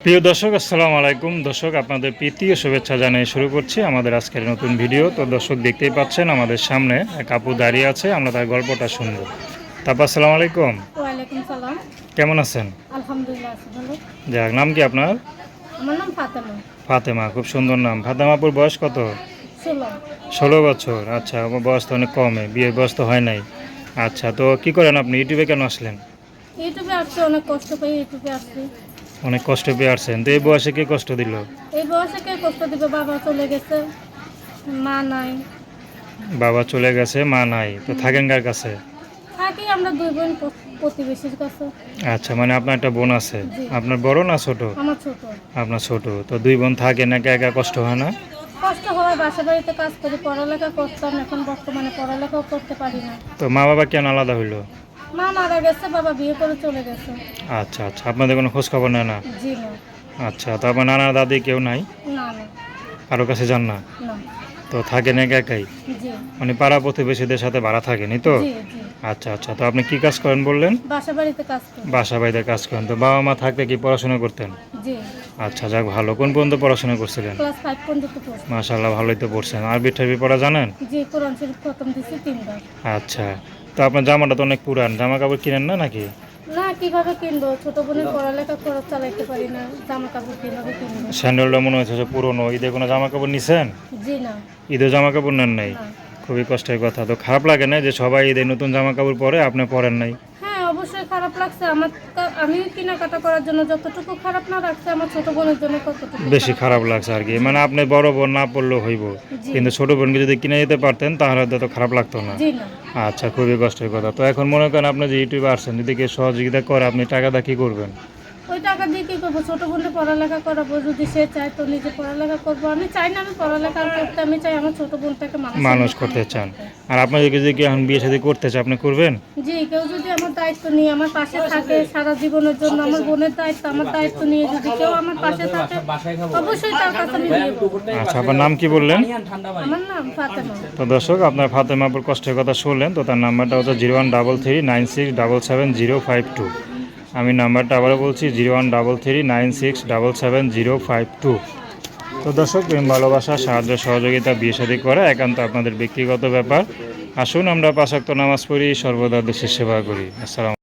প্রিয় দর্শক আসসালামু আলাইকুম। দর্শক আপনাদের প্রীতি ও শুভেচ্ছা জানিয়ে শুরু করছি আমাদের আজকের নতুন ভিডিও। তো দর্শক দেখতেই পাচ্ছেন আমাদের সামনে এক আপু দাঁড়িয়ে আছে আমরা তার গল্পটা শুনব। তারপর আসসালামু আলাইকুম। কেমন আছেন? যাক নাম কি আপনার? ফাতেমা। খুব সুন্দর নাম। ফাতেমাপুর বয়স কত? ষোলো। বছর। আচ্ছা আমার বয়স তো অনেক কমে বিয়ের বয়স তো হয় নাই। আচ্ছা তো কি করেন আপনি? ইউটিউবে কেন আসলেন? ইউটিউবে আসছে অনেক কষ্ট পেয়ে ইউটিউবে আসছি অনেক কষ্ট পেয়ে আসছেন তো এই বয়সে কে কষ্ট দিল? এই বয়সে কে কষ্ট দিবে? বাবা চলে গেছে মা নাই। বাবা চলে গেছে মা নাই। তো থাকেন কার কাছে? থাকি আমরা দুই বোন প্রতিবেশীর কাছে। আচ্ছা মানে আপনার একটা বোন আছে। আপনার বড় না ছোট? আমার ছোট। আপনার ছোট। তো দুই বোন থাকেন একা একা কষ্ট হয় না? কষ্ট হয় বাসা বাড়িতে কাজ করি পড়ালেখা করতাম এখন বর্তমানে পড়ালেখাও করতে পারি না। তো মা বাবা কেন আলাদা হইল? মা মারা গেছে বাবা বিয়ে করে চলে গেছে। আচ্ছা আচ্ছা আপনাদের কোনো খোঁজ খবর নেয় না? জি না। আচ্ছা তো আপনার নানা দাদি কেউ নাই? না না। কারও কাছে যান না? না। তো থাকেন একা একাই? জি। মানে পাড়া প্রতিবেশীদের সাথে ভাড়া থাকেনি তো? জি জি। আচ্ছা আচ্ছা তো আপনি কি কাজ করেন বললেন? বাসা বাড়িতে কাজ করি। বাসা বাড়িতে কাজ করেন তো বাবা মা থাকতে কি পড়াশোনা করতেন? জি। আচ্ছা যাক ভালো। কোন পর্যন্ত পড়াশোনা করছিলেন? ক্লাস পর্যন্ত পড়ছি। ভালোই তো পড়ছেন। আরবি টারবি পড়া জানেন? জি কোরআন শরীফ খতম দিছি তিনবার। আচ্ছা তো আপনার জামাটা তো অনেক পুরান জামা কাপড় কিনেন না নাকি? না কীভাবে কিনবো? ছোট বোনের পড়ালেখা খরচ চালাইতে পারি না জামা কাপড় কীভাবে কিনবো? স্যান্ডেলটা মনে হচ্ছে যে পুরনো ঈদে কোনো জামা কাপড় নিছেন? জি না। ঈদে জামা কাপড় নেন নাই? খুবই কষ্টের কথা তো খারাপ লাগে না যে সবাই ঈদে নতুন জামা কাপড় পরে আপনি পরেন নাই? অবশ্যই খারাপ লাগছে। আমার আমি কেনাকাটা করার জন্য যতটুকু খারাপ না লাগছে আমার ছোট বোনের জন্য কতটুকু বেশি খারাপ লাগছে আর কি। মানে আপনি বড় বোন না পড়লেও হইব। কিন্তু ছোট বোনকে যদি কিনে যেতে পারতেন তাহলে তো খারাপ লাগতো না। জি না। আচ্ছা খুবই কষ্টের কথা। তো এখন মনে করেন আপনি যে ইউটিউবে আসছেন যদি কেউ সহযোগিতা করে আপনি টাকাটা কি করবেন? টাকা দিয়ে কি করব? ছোট বোনের পড়ালেখা করাবো যদি সে চায় তো নিজে পড়ালেখা করব। আমি চাই না আমি পড়ালেখা করতে আমি চাই আমার ছোট বোনটাকে মানুষ করতে চান। আর আপনাদেরকে যদি কেউ এখন বিয়ে সাথে করতে চায় আপনি করবেন? জি কেউ যদি আমার দায়িত্ব নিয়ে আমার পাশে থাকে সারা জীবনের জন্য আমার বোনের দায়িত্ব আমার দায়িত্ব নিয়ে যদি কেউ আমার পাশে থাকে অবশ্যই তার কাছে আমি আচ্ছা আপনার নাম কি বললেন? আমার নাম ফাতেমা। তো দর্শক আপনার ফাতেমাপুর কষ্টের কথা শুনলেন তো তার নাম্বারটা হচ্ছে zero one double three nine six double seven zero five two. আমি নাম্বারটা আবারও বলছি, zero one double three nine six double seven zero five two. তো দর্শক, প্রেম, ভালোবাসা, সাহায্য, সহযোগিতা, বিয়ে সাদী করা একান্ত আপনাদের ব্যক্তিগত ব্যাপার। আসুন, আমরা পাশাক্ত নামাজ পড়ি, সর্বদা দেশের সেবা করি। আসসালাম